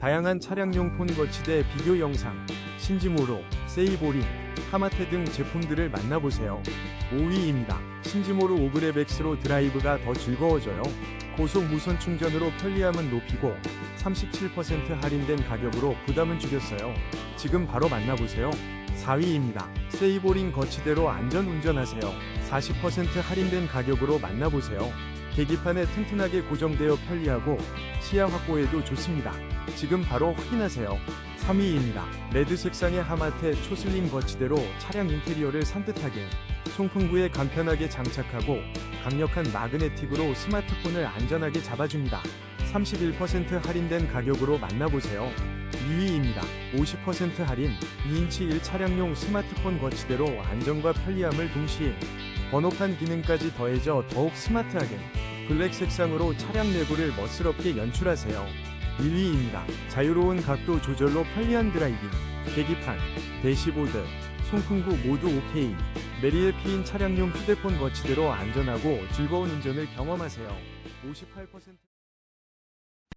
다양한 차량용 폰 거치대 비교 영상, 신지모로, 세이보린, 하마테 등 제품들을 만나보세요. 5위입니다. 신지모로 오그레백스로 드라이브가 더 즐거워져요. 고속 무선 충전으로 편리함은 높이고 37% 할인된 가격으로 부담은 줄였어요. 지금 바로 만나보세요. 4위입니다. 세이보린 거치대로 안전 운전하세요. 40% 할인된 가격으로 만나보세요. 계기판에 튼튼하게 고정되어 편리하고 시야 확보에도 좋습니다. 지금 바로 확인하세요. 3위입니다. 레드 색상의 하마테 초슬림 거치대로 차량 인테리어를 산뜻하게 송풍구에 간편하게 장착하고 강력한 마그네틱으로 스마트폰을 안전하게 잡아줍니다. 31% 할인된 가격으로 만나보세요. 2위입니다. 50% 할인 2인치 1 차량용 스마트폰 거치대로 안정과 편리함을 동시에 번호판 기능까지 더해져 더욱 스마트하게 블랙 색상으로 차량 내부를 멋스럽게 연출하세요. 1위입니다. 자유로운 각도 조절로 편리한 드라이빙, 계기판, 대시보드, 송풍구 모두 OK. 메리엘 피인 차량용 휴대폰 거치대로 안전하고 즐거운 운전을 경험하세요. 58%